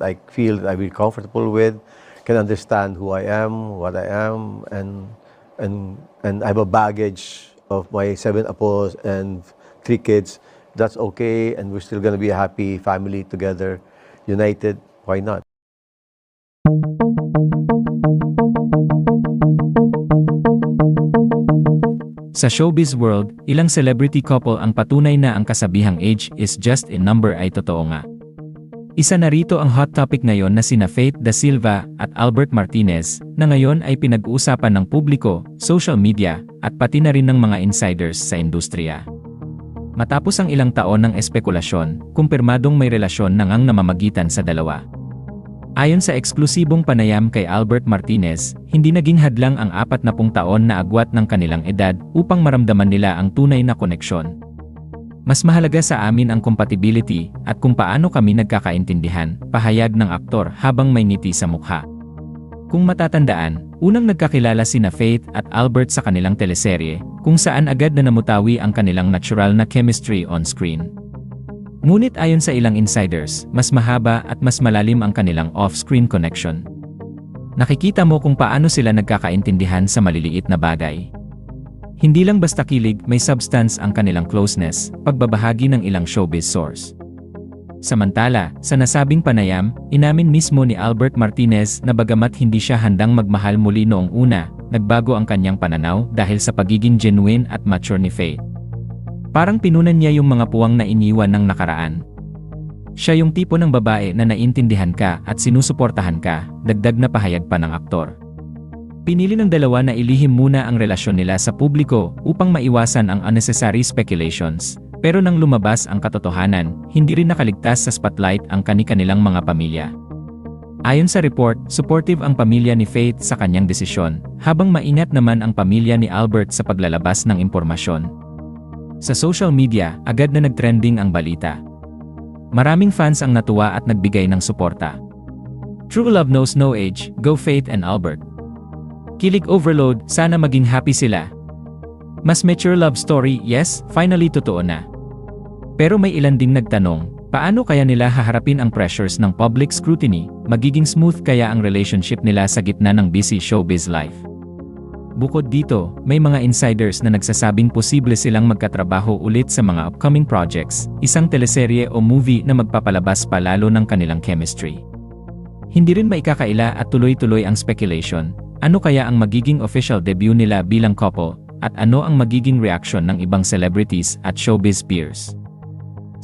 I feel I feel comfortable with, can understand who I am, what I am, and and and I have a baggage of my seven apples and three kids. That's okay, and we're still gonna be a happy family together, united. Why not? Sa showbiz world, ilang celebrity couple ang patunay na ang kasabihang age is just a number ay totoo nga. Isa na rito ang hot topic ngayon na sina Faith Da Silva at Albert Martinez na ngayon ay pinag-uusapan ng publiko, social media, at pati na rin ng mga insiders sa industriya. Matapos ang ilang taon ng espekulasyon, kumpirmadong may relasyon nang ang namamagitan sa dalawa. Ayon sa eksklusibong panayam kay Albert Martinez, hindi naging hadlang ang apat na pung taon na agwat ng kanilang edad upang maramdaman nila ang tunay na koneksyon. Mas mahalaga sa amin ang compatibility at kung paano kami nagkakaintindihan, pahayag ng aktor habang may ngiti sa mukha. Kung matatandaan, unang nagkakilala sina Faith at Albert sa kanilang teleserye, kung saan agad na namutawi ang kanilang natural na chemistry on screen. Ngunit ayon sa ilang insiders, mas mahaba at mas malalim ang kanilang off-screen connection. Nakikita mo kung paano sila nagkakaintindihan sa maliliit na bagay. Hindi lang basta kilig, may substance ang kanilang closeness, pagbabahagi ng ilang showbiz source. Samantala, sa nasabing panayam, inamin mismo ni Albert Martinez na bagamat hindi siya handang magmahal muli noong una, nagbago ang kanyang pananaw dahil sa pagiging genuine at mature ni Faith. Parang pinunan niya yung mga puwang na iniwan ng nakaraan. Siya yung tipo ng babae na naintindihan ka at sinusuportahan ka, dagdag na pahayag pa ng aktor. Pinili ng dalawa na ilihim muna ang relasyon nila sa publiko upang maiwasan ang unnecessary speculations, pero nang lumabas ang katotohanan, hindi rin nakaligtas sa spotlight ang kani-kanilang mga pamilya. Ayon sa report, supportive ang pamilya ni Faith sa kanyang desisyon, habang maingat naman ang pamilya ni Albert sa paglalabas ng impormasyon. Sa social media, agad na nagtrending ang balita. Maraming fans ang natuwa at nagbigay ng suporta. True love knows no age, go Faith and Albert. Kilig overload, sana maging happy sila. Mas mature love story, yes, finally totoo na. Pero may ilan ding nagtanong, paano kaya nila haharapin ang pressures ng public scrutiny, magiging smooth kaya ang relationship nila sa gitna ng busy showbiz life? Bukod dito, may mga insiders na nagsasabing posible silang magkatrabaho ulit sa mga upcoming projects, isang teleserye o movie na magpapalabas pa lalo ng kanilang chemistry. Hindi rin maikakaila at tuloy-tuloy ang speculation, ano kaya ang magiging official debut nila bilang couple, at ano ang magiging reaction ng ibang celebrities at showbiz peers.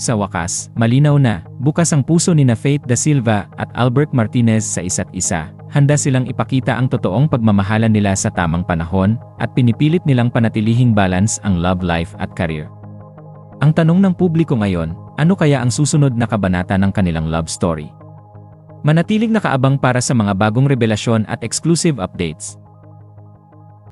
Sa wakas, malinaw na, bukas ang puso ni na Faith Da Silva at Albert Martinez sa isa't isa, handa silang ipakita ang totoong pagmamahalan nila sa tamang panahon at pinipilit nilang panatilihing balance ang love life at career. Ang tanong ng publiko ngayon, ano kaya ang susunod na kabanata ng kanilang love story? Manatiling nakaabang para sa mga bagong revelasyon at exclusive updates.